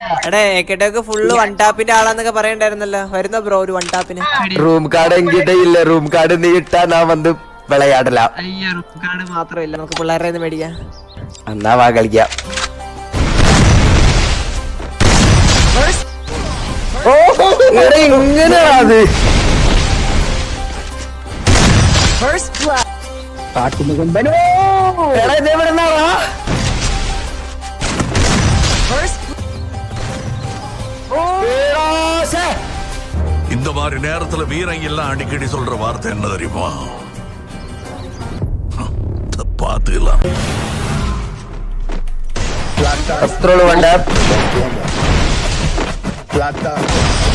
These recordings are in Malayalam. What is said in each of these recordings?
എടേ ഏക്കട്ടൊക്കെ ഫുള്ള് വൺ ടാപ്പിന്റെ ആളാന്നൊക്കെ പറയണ്ടായിരുന്നല്ലോ. വരുന്ന ബ്രോ ഒരു വൺ ടാപ്പിന് റൂം കാർഡ് എങ്കിട്ടേ ഇല്ല റൂം കാർഡ് നീ ഇട്ടാ നാ വന്ന് വിളയാടലാം. അയ്യോ റൂം കാർഡ് മാത്രമില്ല. നമുക്ക് പിള്ളേരുടെ കയ്യിന്ന് മേടിക്കാം. എന്നാ വാ കളിക്കാം. ഓ! ഇങ്ങനെയാ അത്. First இந்த மாதிரி நேரத்துல வீரங்க எல்லாம் அடிக்கடி சொல்ற வார்த்தை என்ன தெரியுமா பாத்துக்கலாம் അത്രയുള്ളൂ വേണ്ട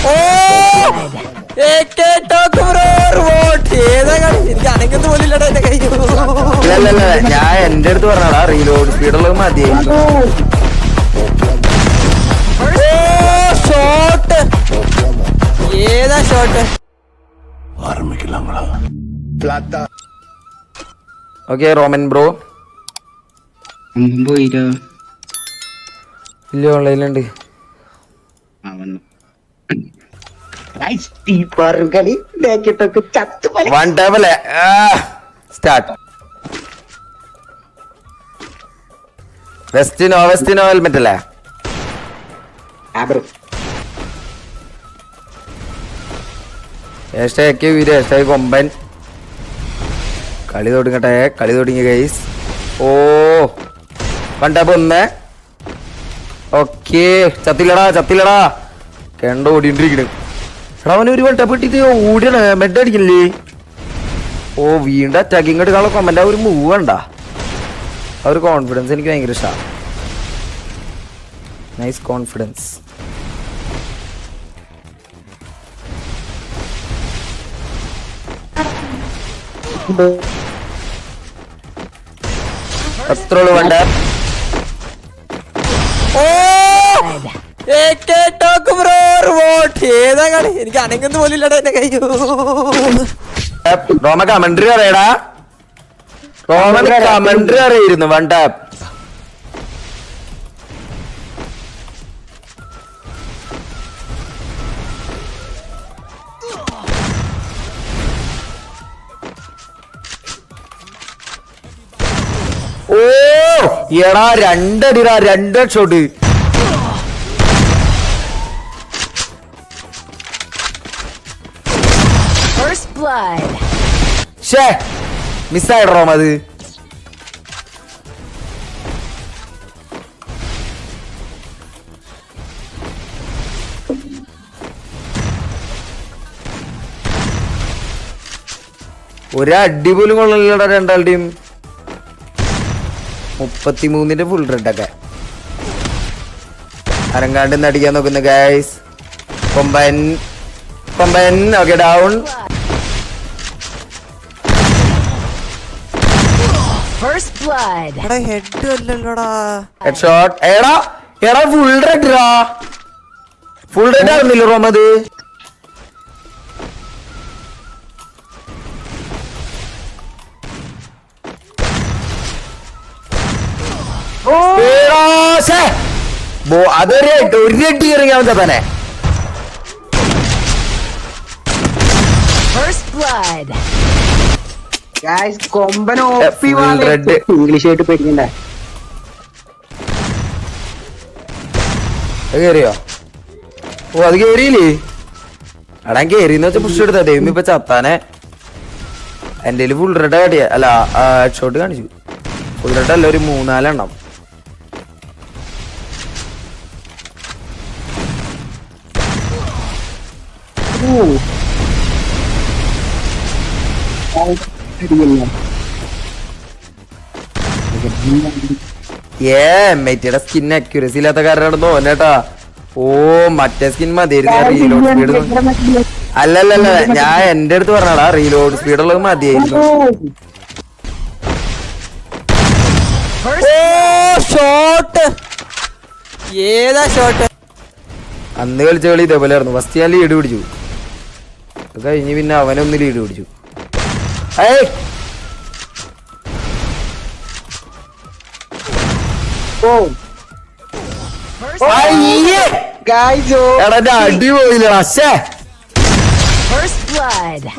ഓ ഏക്കട്ടോക്ക് ബ്രോ റിമോട്ട് ഏതാ കളി എനിക്ക് അനങ്ങുന്ന പോലും ഇല്ലടാ എന്റെ കൈ ഇല്ലല്ല ഞാൻ എന്റെ അടുത്ത് പറഞ്ഞാടാ റീലോഡ് സ്പീഡുള്ളത് മതിയായിരുന്നു ഏതാ ഷോട്ട് ഓക്കെ റോമൻ ബ്രോ ഇല്ല ഓൺലൈനിലുണ്ട് വൺ ടേബിൾ സ്റ്റാർട്ട് വെസ്റ്റിനോ വെസ്റ്റിനോ ഹെൽമെറ്റ് അല്ലേ ഹാഷ്ടാഗ് വീര് ഹാഷ്ടാഗ് കൊമ്പൻ കളി തുടങ്ങട്ടെ കളി തുടങ്ങി ഗൈസ് ഓ കണ്ടപ്പോ ഒന്ന്. ഓക്കേ ചത്തില്ലടാ ചത്തില്ലടാ. കണ്ട ഓടിണ്ടിരിക്കണ് എടാ അവന് ഒരു വട്ടം പെട്ടിട്ട് ഓടിയാണ്. മെഡ് അടിക്കില്ലേ? ഓ വീണ്ടും അറ്റാക്കിങ് എടുക്കാനുള്ള കൊമ്പന്റെ ആ ഒരു മൂവ് കണ്ട. ഒരു കോൺഫിഡൻസ് എനിക്ക് ഭയങ്കര ഇഷ്ടമാണ് നൈസ് കോൺഫിഡൻസ് വേണ്ട? ഓ! ബ്രോ റിമോട്ട് ഏതാ കളി എനിക്ക് അനങ്ങുന്ന പോലും ഇല്ലടാ എന്റെ കയ്യോ റോമ കമന്ററി അറിയടാ? റോമൻ കമന്ററി അറിയിരുന്നു വൺ ടാപ്പ് എടാ രണ്ടടിടാ രണ്ട് ഷോട്ട്. ഷേ മിസ്സായിട്ടോ അത്. ഒരു കൊള്ളില്ലടാ കൊള്ളലടാ രണ്ടാളുടെയും മുപ്പത്തിമൂന്നിന്റെ ഫുൾ റെഡൊക്കെ അരങ്ങാണ്ട് നിന്ന് അടിക്കാൻ നോക്കുന്ന guys Komban Komban okay down First blood. Head അല്ലല്ലോടാ. Head shot എടാ എടാ ഫുൾ റെഡ് ഫുൾ റെഡ് ആകുന്നില്ല റോമത്? അതൊരു ഒരു ഹെഡ് കയറി അവൻ തന്നെ. ഇംഗ്ലീഷ് ആയിട്ട് പേടിക്കണ്ടേ. കേറിയോ? ഓ അത് കേറിയില്ലേ? എടാ കേറിന്ന് വെച്ചാ പുഷ് എടുത്താ. ദൈവം ഇപ്പൊ ചത്താനെ. എന്റെ ഫുൾ റെഡ് കാട്ടിയ അല്ല ഹെഡ് ഷോട്ട് കാണിച്ചു. ഫുൾ റെഡ് അല്ല ഒരു മൂന്നാലെണ്ണം. ഏ മെറ്റിയുടെ സ്കിൻ അക്യൂറസി ഇല്ലാത്ത കാരണം തോന്നേട്ടാ ഓ മറ്റേ സ്കിൻ മതി റീലോഡ് സ്പീഡ് അല്ലല്ലല്ല ഞാൻ എന്റെ അടുത്ത് പറഞ്ഞാടാ റീലോഡ് സ്പീഡ് ഉള്ളത് മതിയായിരുന്നു. ഓ. ഷോട്ട് ഏതാ ഷോട്ട് അന്ന് കളിച്ച കളി ഇതേപോലെ ആയിരുന്നു ഫസ്റ്റ് ഞാൻ ലീഡ് പിടിച്ചു. അത് കഴിഞ്ഞ് പിന്നെ അവനൊന്ന് ലീഡ് പിടിച്ചു. ഏയ്! ഓ. First അയ്യേ! ഗായ്സ്.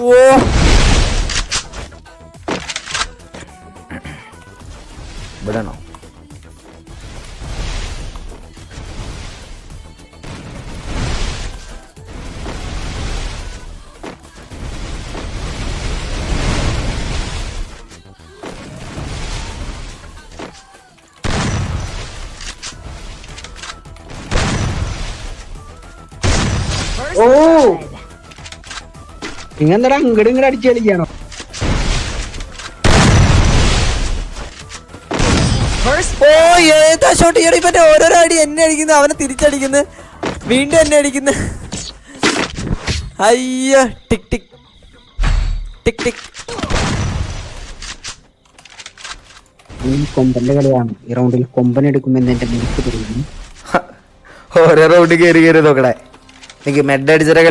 ഓ. എടാ ഓ. Oh. എന്താ അങ്ങോട്ട് ഇങ്ങോട്ട് അടിച്ചു കളിക്കാണോ? ഓ ഏതാ ഷോട്ട് ഇപ്പൊ ഓരോരോ അടി എന്നെ അടിക്കുന്നു അവനെ തിരിച്ചടിക്കുന്നു. വീണ്ടും എന്നെ അടിക്കുന്നു. അയ്യോ ടിക് ടിക്. ടിക് ടിക്. ഈ കൊമ്പന്റെ കളിയാണ്. ഈ റൗണ്ടിൽ കൊമ്പൻ എടുക്കുമെന്ന് എന്റെ മിനിക്ക് ഓരോ റൗണ്ട് കയറി കയറി നോക്കണേ. എനിക്ക് മെഡ് അടിച്ചിട്ടേ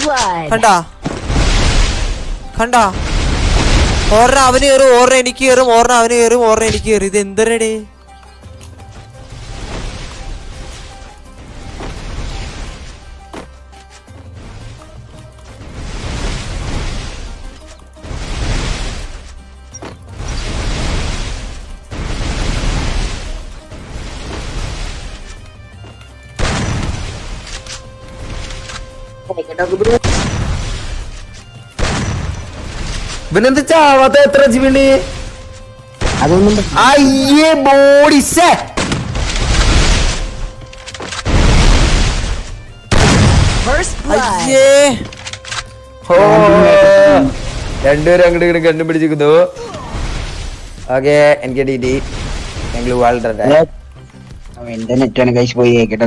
blood. കണ്ടാ? കണ്ടാ? ഓർണ അവന് കയറും ഓർണ എനിക്ക് കയറും ഓർണ അവന് കയറും ഓർണ എനിക്ക് കയറും. ഇത് എന്തരടേ? ഇവനെന്ത് ചാവാത്ത? എത്ര ജീവിണ്ട് അതൊന്നും അയ്യേ ബോഡി സേ First blood. അയ്യേ. ഓ. രണ്ടുപേരും അങ്ങോട്ട് ഇങ്ങോട്ട് കണ്ടുപിടിച്ചിരിക്കുന്നു ഓക്കെ എനിക്ക് ഡി ഡി. ഞങ്ങൾ വളരെ എന്റെ നെറ്റാണ് കഴിച്ച് പോയി കേട്ടോ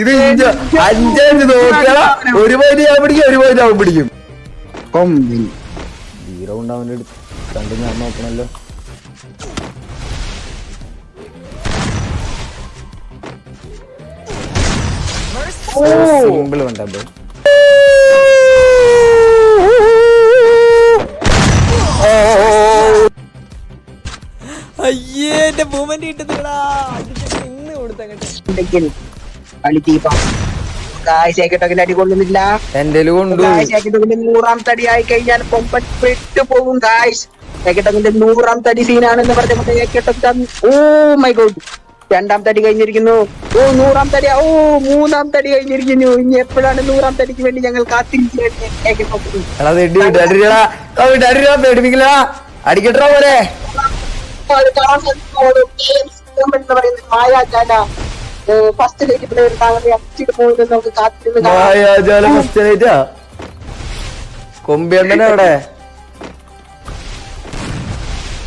ഇത് ഇഞ്ച. അഞ്ചഞ്ച് നോക്കിയാ ഒരു പോയിന്റ് ഞാൻ പിടിക്കും ഒരു പോയിന്റ് അവൻ പിടിക്കും. കൊമ്പൻ സീറോ ഉണ്ട് അവന്റെ അടുത്ത് കണ്ടു ഞാൻ നോക്കണല്ലോ. സിമ്പിൾ വേണ്ട ബോ അയ്യേ എന്റെ മൂവ്മെന്റ് കിട്ടുന്നില്ലടാ. ഇന്ന് കൊടുത്തങ്ങട്ട്. നൂറാം തടി ആയി കഴിഞ്ഞാൽ കൊമ്പൻ പെട്ടു പോകും കാഴ്ച ഏക്കട്ടൊക്കെ നൂറാം തടി സീനാണെന്ന് പറഞ്ഞപ്പോൾ ഏക്കട്ടൊക്കെ ഓ മൈ ഗോഡ് രണ്ടാം തടി കഴിഞ്ഞിരിക്കുന്നു. ഓ നൂറാം തടി ഓ മൂന്നാം തടി കഴിഞ്ഞിരിക്കുന്നു. ഇനി എപ്പോഴാണ് നൂറാം തടിക്ക് വേണ്ടി ഞങ്ങൾ കാത്തിരിക്കുകയാണ് ഫസ്റ്റ് അച്ചിട്ട് നമുക്ക് കാത്തിരുന്ന്. മായാജാല ഫസ്റ്റ് നൈറ്റാ കൊമ്പിയണ്ണനെ അവിടെ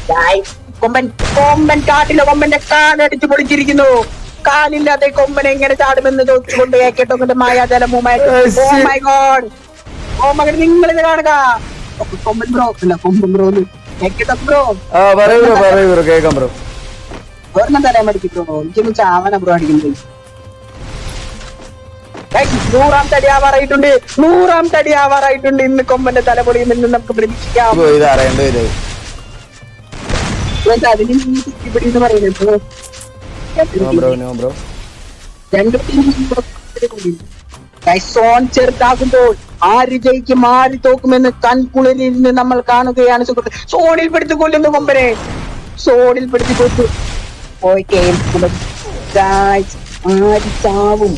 Guys, കൊമ്പൻ കൊമ്പൻ കാട്ടിലെ കൊമ്പന്റെ കാലടിച്ച് പൊളിച്ചിരിക്കുന്നു. കാലില്ലാതെ കൊമ്പൻ എങ്ങനെ ചാടുമെന്ന് ചോദിച്ചുകൊണ്ട് കേട്ടോ മായാജാല Oh, shit. ഗോഡ് ഓ മകൻ നിങ്ങൾ ഇത് കാണുക. കൊമ്പൻ ബ്രോ അല്ല കൊമ്പൻ ബ്രോ കേട്ടോ ബ്രോ. പറയൂ ബ്രോ പറയൂ ബ്രോ കേക്കാം ബ്രോ. തരാൻ പഠിക്കും ബ്രോ എനിക്കൊന്ന് ചാവന ബ്രോ അടിക്കുന്നത്. നൂറാം തടി ആവാറായിട്ടുണ്ട്. നൂറാം തടി ആവാറായിട്ടുണ്ട്. ഇന്ന് കൊമ്പന്റെ തലപൊളിയിൽ നിന്ന് നമുക്ക് പ്രതീക്ഷിക്കാം. അതിന് ഇവിടെ എന്ന് പറയുന്നത് രണ്ട് സോൺ ചെറുതാകുമ്പോൾ ആര് ജയിക്കും ആര് തോക്കുമെന്ന് കൺകുളിരിൽ നിന്ന് നമ്മൾ കാണുകയാണ് സുഹൃത്ത്. സോണിൽ പെടുത്തു കൊല്ലുന്നു കൊമ്പനെ. സോണിൽ പെടുത്തി കൊല്ലു പോയി Guys, ആര് ചാവും?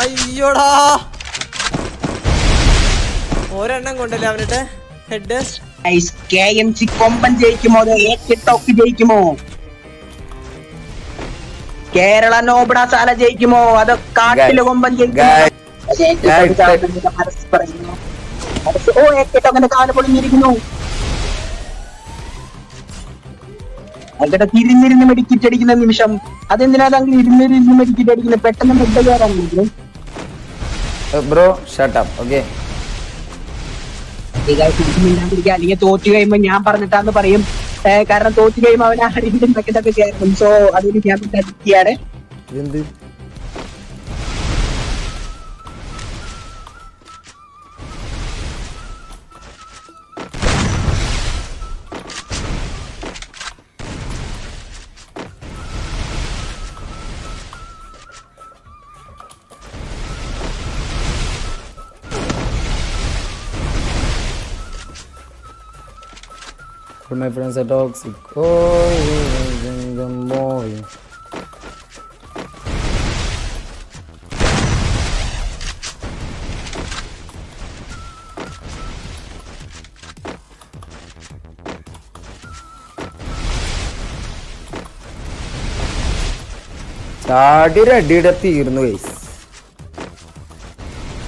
അയ്യോടാ. ഒരെണ്ണം കൊണ്ടല്ലേ അവരുടെ head guys K M C കൊമ്പൻ ജയിക്കുമോ ടോക്ക് ജയിക്കുമോ? കേരള നോബിടാസാല ജയിക്കുമോ? അതോ കാട്ടിലെ കൊമ്പൻ ജയിക്കുമോ? അവിടെ തിരിഞ്ഞിരുന്ന് മെഡിക്കിറ്റ് അടിക്കുന്ന നിമിഷം അതെന്തിനാ താങ്കൾ ഇരുന്നിരുന്ന് മെഡിക്കിറ്റ് അടിക്കുന്നത്? പെട്ടെന്ന് കയറാൻ ബ്രോ ഷട്ടപ്പ് ഓക്കെ അല്ലെങ്കിൽ തോറ്റു കഴിയുമ്പോ ഞാൻ പറഞ്ഞിട്ടാന്ന് പറയും. കാരണം തോറ്റു കഴിയുമ്പോ അവൻ കയറും സോ അതിന് ഞാൻ വിചാരിക്കുകയാണ് All my friends are toxic. Oh, the boy. ചാടി ഒരു അടിയുടെ തീർന്നു guys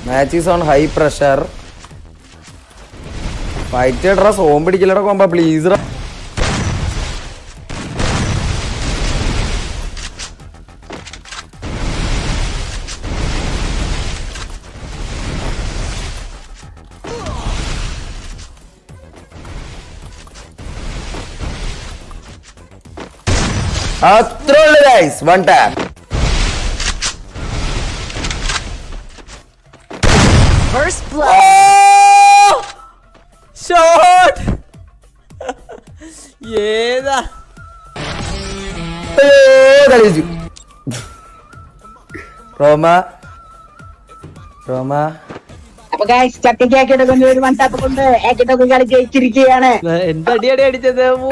match is on high pressure fight സോം പിടിക്കലട കൊമ്പ പ്ലീസ് അത്ര ഉള്ളു ഗൈസ് വൺ ടാപ്പ് ഏതാ കളിച്ചു. റോമ. റോമ. അപ്പൊ ഗൈസ് ചക്കയ്ക്കാക്കിയിട്ട് കൊണ്ട് ഒരു കൊണ്ട് ഏക്കിട്ടൊക്കെ കളി ജയിച്ചിരിക്കുകയാണ്. എന്താ അടി അടിച്ചത്? ഓ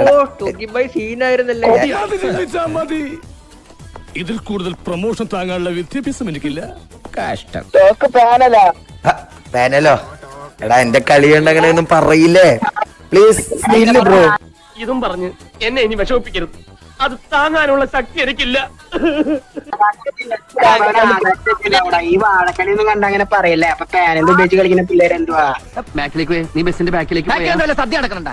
സീനായിരുന്നല്ലേ ഇതിൽ കൂടുതൽ പ്രൊമോഷൻ താങ്ങാനുള്ള വിദ്യാഭ്യാസം എനിക്കില്ല. കഷ്ടം. ടോക്ക് പാനലാ. പാനലോ? എടാ എന്റെ കളി ഉണ്ടെങ്കിലൊന്നും ഒന്നും പറയില്ലേ പ്ലീസ് ബ്രോ ഇതും പറഞ്ഞ് എന്നെ ഇനി വിഷമിപ്പിക്കരുത്. അത് താങ്ങാനുള്ള ശക്തി എനിക്കില്ല. ഈ കണ്ട അങ്ങനെ പറയല്ലേ? അപ്പൊ പാനൽ ഉപയോഗിച്ച് കളിക്കുന്ന പിള്ളേര് എന്തുവാ? ബാക്കിലേക്ക് നീ ബസിന്റെ ബാക്കിലേക്ക് പോയാ. സദ്യ നടക്കണ്ട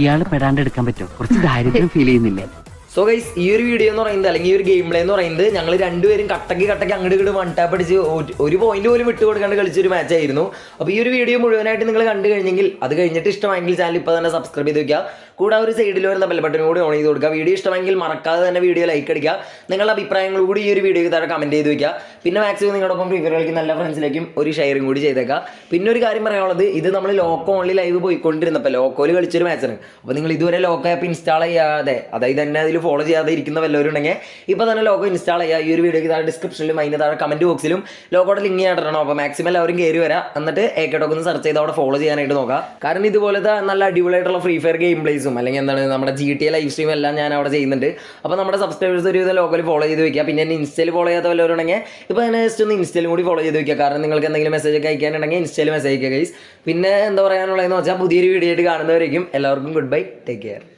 ഇയാൾ പെടാണ്ട് എടുക്കാൻ പറ്റും കുറച്ച് ദാരിദ്ര്യം ഫീൽ ചെയ്യുന്നില്ലേ? സോ ഗൈസ് ഈ ഒരു വീഡിയോ എന്ന് പറയുന്നത് അല്ലെങ്കിൽ ഈ ഒരു ഗെയിം പ്ലേ എന്ന് പറയുന്നത് ഞങ്ങൾ രണ്ടുപേരും കട്ടക്ക് കട്ടക്ക് അങ്ങോട്ട് ഇങ്ങോട്ട് വൺ ടാപ്പ് അടിച്ച് ഒരു- പോയിന്റ് പോലും വിട്ടു കൊടുക്കാണ്ട് മാച്ച് ആയിരുന്നു. അപ്പോൾ ഈ ഒരു വീഡിയോ മുഴുവനായിട്ട് നിങ്ങൾ കണ്ടു കഴിഞ്ഞെങ്കിൽ അത് കഴിഞ്ഞിട്ട് ഇഷ്ടമായെങ്കിൽ ചാനൽ ഇപ്പൊ തന്നെ സബ്സ്ക്രൈബ് ചെയ്ത് വെക്കുക. കൂടെ ഒരു സൈഡിൽ വരുന്ന ബെൽ ബട്ടൺ കൂടി ഓൺ ചെയ്ത് കൊടുക്കുക. വീഡിയോ ഇഷ്ടമെങ്കിൽ മറക്കാതെ തന്നെ വീഡിയോ ലൈക്ക് അടിക്കുക. നിങ്ങളുടെ അഭിപ്രായങ്ങൾ കൂടി ഈ ഒരു വീഡിയോ താഴെ കമന്റ് ചെയ്ത് വെക്കുക. പിന്നെ മാക്സിമം നിങ്ങളോടൊപ്പം ഫ്രീ ഫയർ കളിക്കുന്ന ഫ്രണ്ട്സിലേക്കും ഒരു ഷെയറിംഗ് കൂടി ചെയ്തേക്കുക. പിന്നെ ഒരു കാര്യം പറയാനുള്ളത് ഇത് നമ്മൾ ലോക്കോ ഓൺലി ലൈവ് പോയിക്കൊണ്ടിരുന്നപ്പോൾ ലോക്കോയിൽ കളിച്ചൊരു മാച്ചാണ് അപ്പോൾ നിങ്ങൾ ഇതുവരെ ലോക്കോ ആപ്പ് ഇൻസ്റ്റാൾ ചെയ്യാതെ അതായത് തന്നെ അതിൽ ഫോളോ ചെയ്യാതെ ഇരിക്കുന്ന വല്ലവരും ഉണ്ടെങ്കിൽ ഇപ്പോൾ തന്നെ ലോഗോ ഇൻസ്റ്റാൾ ചെയ്യുക ഈ ഒരു വീഡിയോയ്ക്ക് താഴെ ഡിസ്ക്രിപ്ഷനിലും അതിന് താഴെ കമന്റ് ബോക്സിലും ലോഗോയുടെ ലിങ്ക് ഇടണം അപ്പോൾ മാക്സിമം എല്ലാവരും കയറി വരാം. എന്നിട്ട് ഏക്കട്ടൊക്കെ ഒന്ന് സെർച്ച് ചെയ്ത് അവിടെ ഫോളോ ചെയ്യാനായിട്ട് നോക്കാം. കാരണം ഇതുപോലത്തെ നല്ല അടിപൊളിയായിട്ടുള്ള ഫ്രീ ഫയർ ഗെയിം പ്ലേസും അല്ലെങ്കിൽ എന്താണ് നമ്മുടെ G T A live stream എല്ലാം ഞാൻ അവിടെ ചെയ്യുന്നുണ്ട്. അപ്പോൾ നമ്മുടെ സബ്സ്ക്രൈബേഴ്സ് ഒരു വിധം ലോഗോയിൽ ഫോളോ ചെയ്ത് വെക്കുക. പിന്നെ എന്നെ ഇൻസ്റ്റയിൽ ഫോളോ ചെയ്യാത്ത വല്ലവരും ഉണ്ടെങ്കിൽ ഇപ്പോൾ തന്നെ ജസ്റ്റ് ഒന്ന് ഇൻസ്റ്റയിലും കൂടി ഫോളോ ചെയ്ത് വെക്കുക. കാരണം നിങ്ങൾക്ക് എന്തെങ്കിലും മെസ്സേജ് ഒക്കെ അയക്കാനുണ്ടെങ്കിൽ ഇൻസ്റ്റയിൽ മെസ്സേജ് അയക്കുക ഗൈസ് പിന്നെ എന്താ പറയാനുള്ളതെന്ന് വെച്ചാൽ പുതിയൊരു വീഡിയോ ആയിട്ട് കാണുന്നവരേക്കും എല്ലാവർക്കും ഗുഡ് ബൈ ടേക്ക് കെയർ